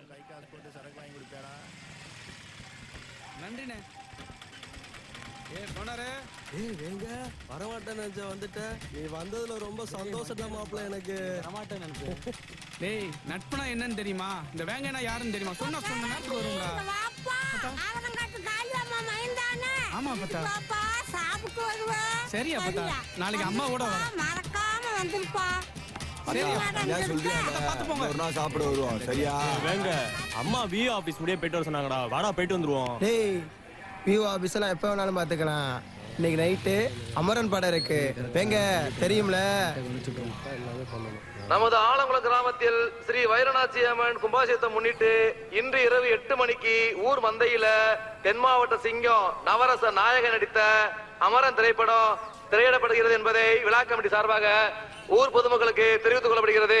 உன் கை காசு போட்டு சரக்கு வாங்கி கொடுப்பியாடா நன்றிண்ணே. ஏ போனாரு ஏய் வேங்க வரமாட்டேன்னு நினைச்ச வந்துட்ட. நீ வந்ததுல ரொம்ப சந்தோஷம் தான் மாப்பிள்ள எனக்கு. வரமாட்டேன் நினைச்சேன் டேய் நட்புனா என்னன்னு தெரியுமா? இந்த வேங்கனா யாருன்னு தெரியுமா? சொன்னா சொன்ன நேரத்துக்கு வரும்டா. ஆமா அப்பத்தா வாப்பா சாப்பிட்டு வருவேன் சரி அப்பத்தா நாளைக்கு அம்மா கூட வரேன். மறக்காம வந்திருப்பா. சரி ஏன் சொல்றியா பார்த்து போங்க. ஒரு நாள் சாப்பிட வருவோம். சரியா? வேங்க அம்மா விஓ ஆபீஸ் முடிய போயிட்டு வர சொன்னாங்கடா. வாடா போயிட்டு வந்துருவோம். டேய் விவோ ஆபீஸ்லாம் எப்போ வேணாலும் பார்த்துக்கலாம் இன்னைக்கு நைட்டு அமரன் படம் இருக்கு. வேங்க தெரியும்ல? நமது ஆலங்குளம் கிராமத்தில் ஸ்ரீ வைரநாச்சி அம்மன் கும்பாபிஷேகத்தை முன்னிட்டு இன்று இரவு எட்டு மணிக்கு ஊர் மந்தையில தென் மாவட்ட சிங்கம் நவரச நாயகன் நடித்த அமரன் திரைப்படம் திரையிடப்படுகிறது என்பதை விழா கமிட்டி சார்பாக ஊர் பொதுமக்களுக்கு தெரிவித்துக் கொள்ளப்படுகிறது.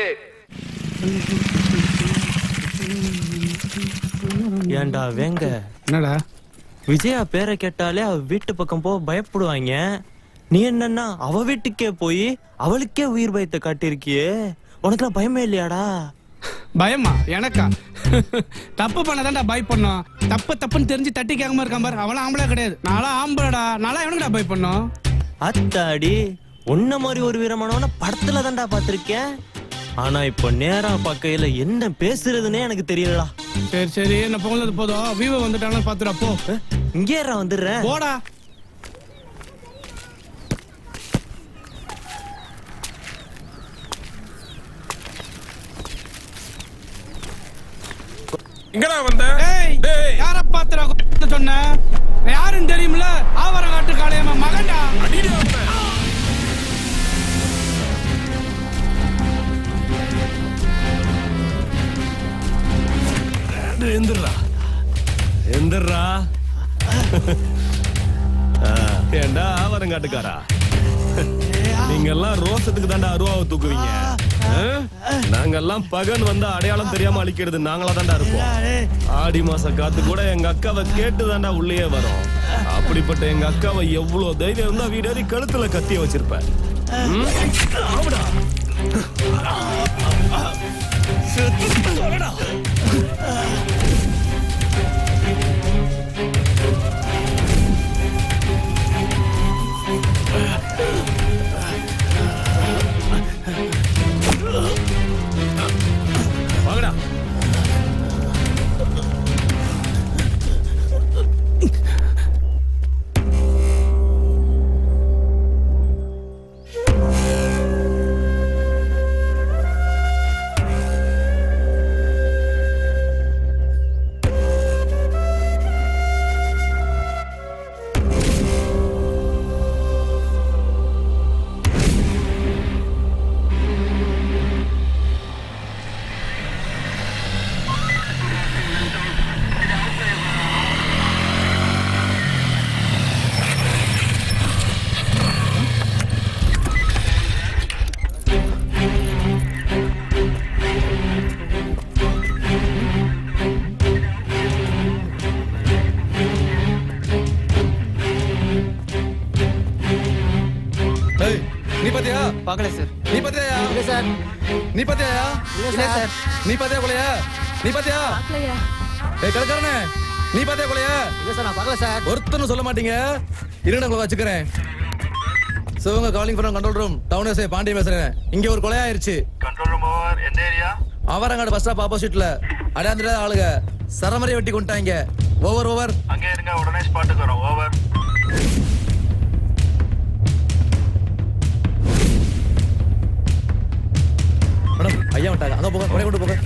ஏன்டா வேங்க? என்னடா? விஜயா பேரை கேட்டாலே அவ வீட்டு பக்கம் போக பயப்படுவாங்க. நீ என்னன்னா அவ வீட்டுக்கே போய் அவளுக்கே உயிர் பயத்தை காட்டியிருக்கியே. உனக்குலாம் பயமே இல்லையாடா? பயமா? எனக்கா? தப்பு பண்ணதான்டா பை பண்ணோம். தப்பு தப்புன்னு தெரிஞ்சு தட்டி கேட்காம இருக்கான் பாரு. அவளாம் ஆம்பளை கிடையாது. நான்லாம் ஆம்பளடா. நான்லாம் எவனுக்குடா பை பண்ணோம்? அத்தாடி உன்ன மாதிரி ஒரு வீரமானவன படத்துல தான்டா பார்த்திருக்கேன். ஆனா இப்போ நேரா பார்க்கையில என்ன பேசுறதுன்னே எனக்கு தெரியலடா. சரி சரி என்ன போனது போதும். விவோ வந்துட்டாங்கன்னு பாத்துடா போ. இங்கே ஏறா வந்துடுறேன் போடா. எங்கடா வந்த. யார பாத்துடா சொன்ன? யாருன்னு தெரியுமில ஆவரகாட்டு காளையம்மா மகன்டா. எந்திரா எந்திரா ஏண்டா ஆவரங்காட்டுக்காரா நீங்க எல்லாம் ரோசத்துக்கு தாண்டா அருவாவை தூக்குவீங்க. நாங்கெல்லாம் பகன் வந்தா அடையாளம் தெரியாம அழிக்கிறது நாங்களா தாண்டா இருப்போம் ஆடி மாச காத்து கூட எங்க அக்காவை கேட்டு தாண்டா உள்ளேயே வரும். அப்படிப்பட்ட எங்க அக்காவை எவ்வளவு தைரியம் இருந்தா வீடேறி கழுத்துல கத்திய வச்சிருப்பேன். நீ பாத்தியா? பார்க்கல சார் நீ பாத்தியா இல்ல சார் நீ பாத்தியா இல்ல சார் நீ பாத்தியா கொலையா? நீ பாத்தியா? பார்க்கலையா. ஏய் கலக்காரனே நீ பாத்தியா கொலையா? இல்ல சார் நான் பார்க்கல சார் ஒருத்தனும் சொல்ல மாட்டீங்க. இருங்க உங்களை வச்சுக்கிறேன். சிவங்க calling from control room town SI Pandiya பேசுறேன் இங்க ஒரு கொலை ஆயிருச்சு. கண்ட்ரோல் ரூம் ஓவர் எந்த ஏரியா அவரங்காடு பஸ் ஸ்டாப் ஆப்போசிட்ல அடையாந்துட ஆளுங்க. சரமறையை வெட்டி கொண்டாங்க ஓவர் ஓவர் அங்கே இருங்க உடனே ஸ்பாட்டுக்கு வரோம். ஓவர் மேடம் ஐயா விட்டாங்க அங்க போங்க உடனே கொண்டு போங்க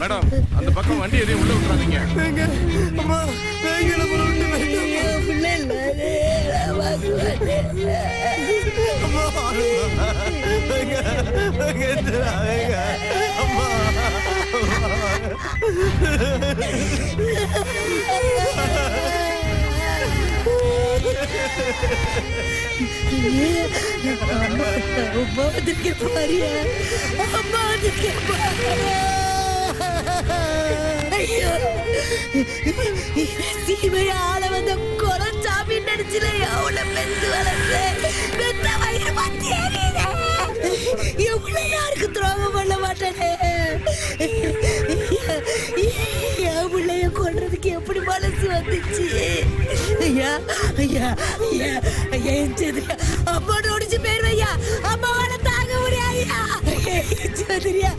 மேடம் அந்த பக்கம் வண்டி எதையும் உள்ள விட்டுறாதீங்க. அம்மா வந்திருக்கேன் பாரியா அம்மா வந்திருக்கேன் பாரியா ஐயோ ஆள வந்த குலச்சாமி நடிச்சுல எவ்வளவு பெத்து வளர்ந்து பெத்த வயிறு பத்தி எவ்வளவு யாருக்கு துரோகம் பண்ண மாட்டேனே. என் பிள்ளைய கொல்றதுக்கு எப்படி மனசு வந்துச்சு? ஐயா ஐயா ஐயா ஐயா என் அம்மா நோடிச்சு போயிருவேன் ஐயா. அம்மாவால தாங்க முடியாது ஐயா. என் சதுரியா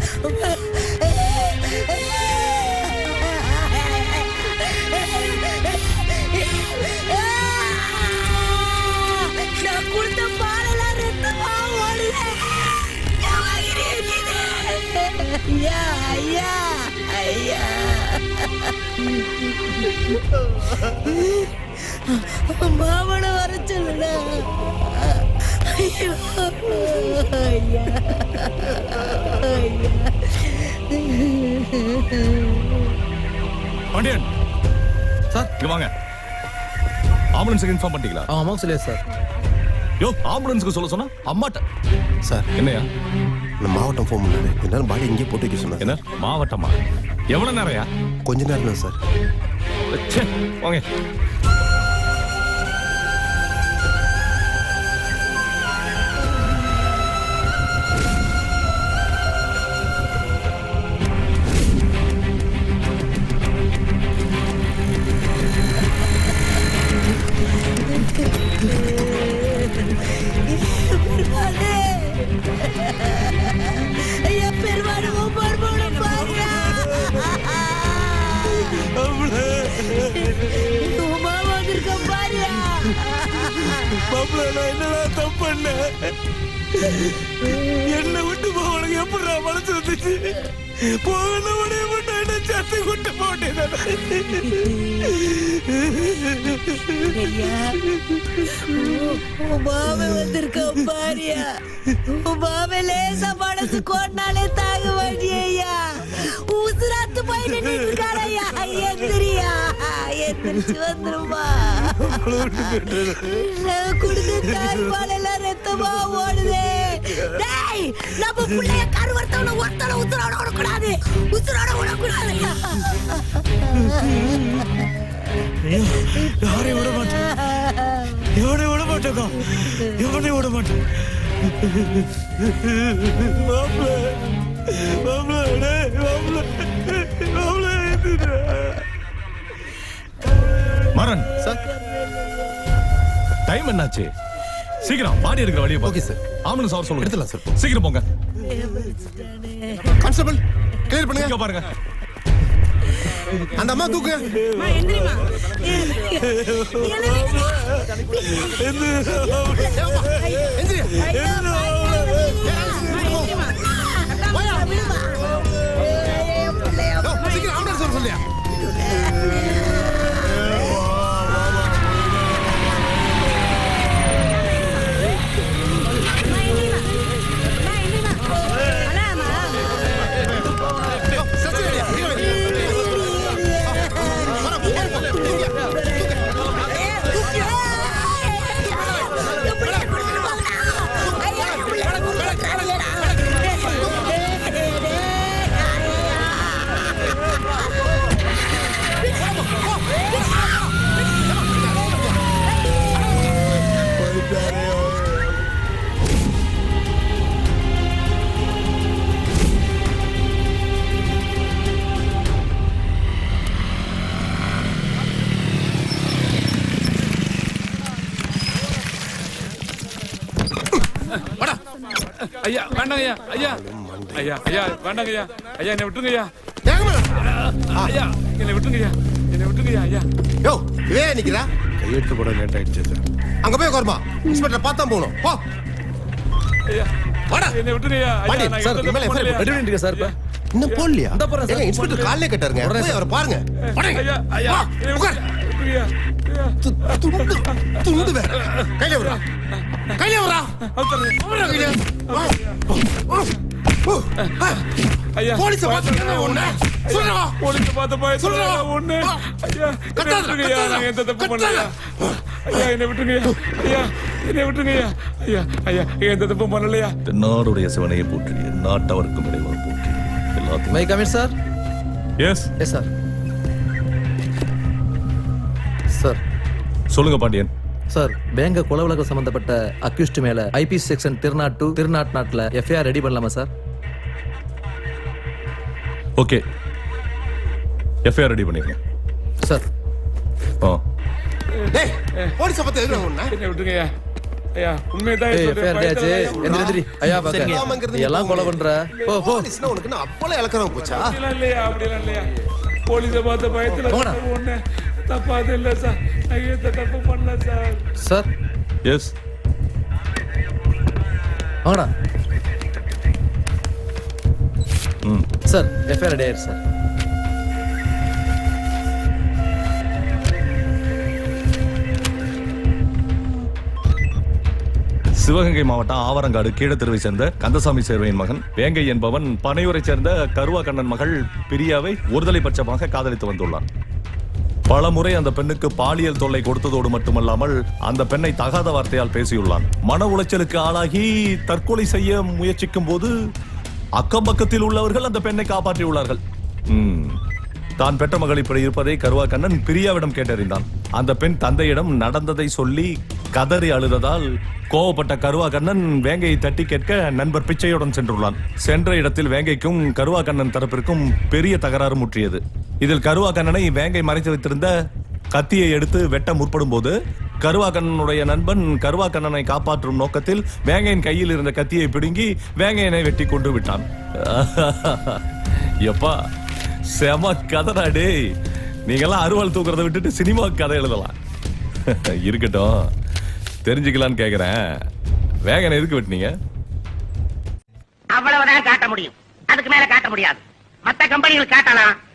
ஐயா, ஐயா, ஐயா. மாமனை வர சொல்லுடா ஐயோ பாண்டியன். சார். இங்க வாங்க. ஆம்புலன்ஸுக்கு இன்ஃபார்ம் பண்ணிட்டீங்களா? அம்மாவுக்கு சொல்லியா சார். யோ ஆம்புலன்ஸுக்கு சொல்ல சொன்னா அம்மாட்ட. சார். என்னையா? நான் மாவட்டம் ஃபோன் பண்ணாரு என்னால் பாடி இங்கே போட்டு வைக்க சொன்னேன் என்ன? மாவட்டமா? எவ்வளவு நேரம்யா? கொஞ்ச நேரம் தான் சார். ச்சே, வாங்க என்ன விட்டு போவனுக்கு எப்படி மனசு வந்துச்சு? போகணும் முடிய விட்டு என்ன சத்து கொண்டு போட்டேன் பாவை வந்திருக்க பாரியா பாவை லேசா மனசு கொண்டாலே தாங்க மாட்டியா உசுராத்து போயிட்டு நின்று எந்திரியா. எந்திரிச்சு வந்துருமா ரத்தமா ஓடுதே டேய் நம்ம பிள்ளைய கருவர்த்தவன ஒருத்தன உசுரோட விடக்கூடாது உசுரோட விடக்கூடாது யாரையும் விட மாட்டேன் எவனையும் விட மாட்டேக்கா எவனையும் விட மாட்டேன் மாப்பிள்ள என்னாச்சு? சீக்கிரம் பாடி எடுக்கிற வழியை ஓகே சார். ஆம்புலன்ஸ் அவர் சொல்லுங்க. எடுத்துடலாம் சார். சீக்கிரம் போங்க. கான்ஸ்டபிள் கிளியர் பண்ணுங்க. இங்க பாருங்க. அந்த அம்மா தூக்கு. சீக்கிரம் ஐயா வேண்டாங்க ஐயா. ஐயா ஐயா ஐயா வேண்டாங்க ஐயா ஐயா என்னை விட்டுருங்க ஐயா ஐயா என்னை விட்டுருங்க ஐயா என்னை விட்டுருங்க ஐயா. ஐயா யோ இவே நிக்கிறா? கையெழுத்து போட லேட் ஆயிடுச்சு சார் அங்க போய் உட்காருமா. இன்ஸ்பெக்டர் பார்த்தா போகணும். போ. ஐயா வாடா. என்னை விட்டுருங்கய்யா. ஐயா பாண்டி, நான் சார் எந்த இனிமேல் தப்பும் எஃப்ஐஆர் பண்ணலையா? ரெடி பண்ணிட்டு சார் இப்ப. இன்னும் போடலையா இந்த போறேன் சார். இன்ஸ்பெக்டர் காலையிலே கேட்டாருங்க. உடனே போய் அவரை பாருங்க. ஐயா ஐயா உட்கார். ஐயா கையில வா. ஓ, ஓ, ஆ. ஐயா போலீஸை பார்த்து ஒண்ணு? சொல்றா போலீஸ் பார்த்த பயத்துல சொல்றா. ஒண்ணு. ஐயா. விட்டுருங்கய்யா கத்தாத, நான் எந்த தப்பு. பண்ணலையா? ஐயா என்னை விட்டுருங்கய்யா ஐயா. என்னை விட்டுருங்கய்யா ஐயா. ஐயா எந்த தப்பும் பண்ணலையா? நாடுடைய சிவனையை போற்றி நாட்டவருக்கும் இறைவனை போற்றி. எல்லாத்தையும் my commit sir yes yes sir சொல்லுங்க பாண்டியன். சார் பேங்க கொலை வழக்கு சம்பந்தப்பட்ட அக்யூஸ்ட் மேல IP section three nought two three nought நாட்டில் எஃப்ஐஆர் ரெடி பண்ணலாமா சார் ஓகே எஃப்ஐஆர் ரெடி பண்ணிருக்கேன் சார் ஆ. டேய் போலீஸை பார்த்து எதுக்கு ஒண்ணு என்னை விட்டுருங்கய்யா ஐயா. உண்மையதான் ஏய் சொல்றேன். எஃப்ஐஆர் டேச்சு பயத்துல எந்திரி எந்திரி ஐயா சரிங்க. பாக்க நீ எல்லாம் கொலை பண்ற? போ போ. போலீஸ்னா உனக்கு என்ன அவ்வளவு இலக்கணம் போச்சா? அப்படிலாம் இல்லையா அப்படிலாம் இல்லையா. போலீஸை பார்த்த பயத்துல. ஒண்ணு தப்பாது இல்ல சார் தப்பு பண்ணல சார். சார் எஸ் வாங்கடா. ம். சார் எஃப்ஐஆர் ரெடி ஆயிடுச்சு சார். சிவகங்கை மாவட்டம் ஆவரங்காடு கீழத்தெருவை சேர்ந்த கந்தசாமி சேர்வையின் மகன் வேங்கை என்பவன் பனையூரைச் சேர்ந்த கருவா கண்ணன் மகள் பிரியாவை ஒருதலை பட்சமாக காதலித்து வந்துள்ளான். பலமுறை அந்த பெண்ணுக்கு பாலியல் தொல்லை கொடுத்ததோடு மட்டுமல்லாமல் அந்த பெண்ணை தகாத வார்த்தையால் பேசியுள்ளான். மன உளைச்சலுக்கு ஆளாகி தற்கொலை செய்ய முயற்சிக்கும் போது அக்கம் பக்கத்தில் உள்ளவர்கள் அந்த பெண்ணை காப்பாற்றியுள்ளார்கள். தான் பெற்ற மகள் இப்படி இருப்பதை கருவா கண்ணன் பிரியாவிடம் கேட்டறிந்தான். அந்த பெண் தந்தையிடம் நடந்ததை சொல்லி கதறி அழுததால் கோவப்பட்ட கருவா கண்ணன் வேங்கையை தட்டி கேட்க நண்பர் பிச்சையுடன் சென்றுள்ளான். சென்ற இடத்தில் வேங்கைக்கும் கருவா கண்ணன் தரப்பிற்கும் பெரிய தகராறு முற்றியது. இதில் கருவா கண்ணனை வேங்கை மறைத்து வைத்திருந்த கத்தியை எடுத்து வெட்ட முற்படும் போது கருவா கண்ணனுடைய நண்பன் கருவா கண்ணனை காப்பாற்றும் நோக்கத்தில் வேங்கையின் கையில் இருந்த கத்தியை பிடுங்கி வேங்கையனை வெட்டி கொண்டு விட்டான். எப்பா செம கதைடா டேய். நீங்கெல்லாம் அருவாள் தூக்குறதை விட்டுட்டு சினிமா கதை எழுதலாம். இருக்கட்டும் தெரிஞ்சுக்கலான்னு கேக்குறேன். வேகனை எதுக்கு வெட்டினீங்க? அவ்வளவுதான் காட்ட முடியும். அதுக்கு மேல காட்ட முடியாது. மத்த கம்பெனிகள் காட்டலாம்.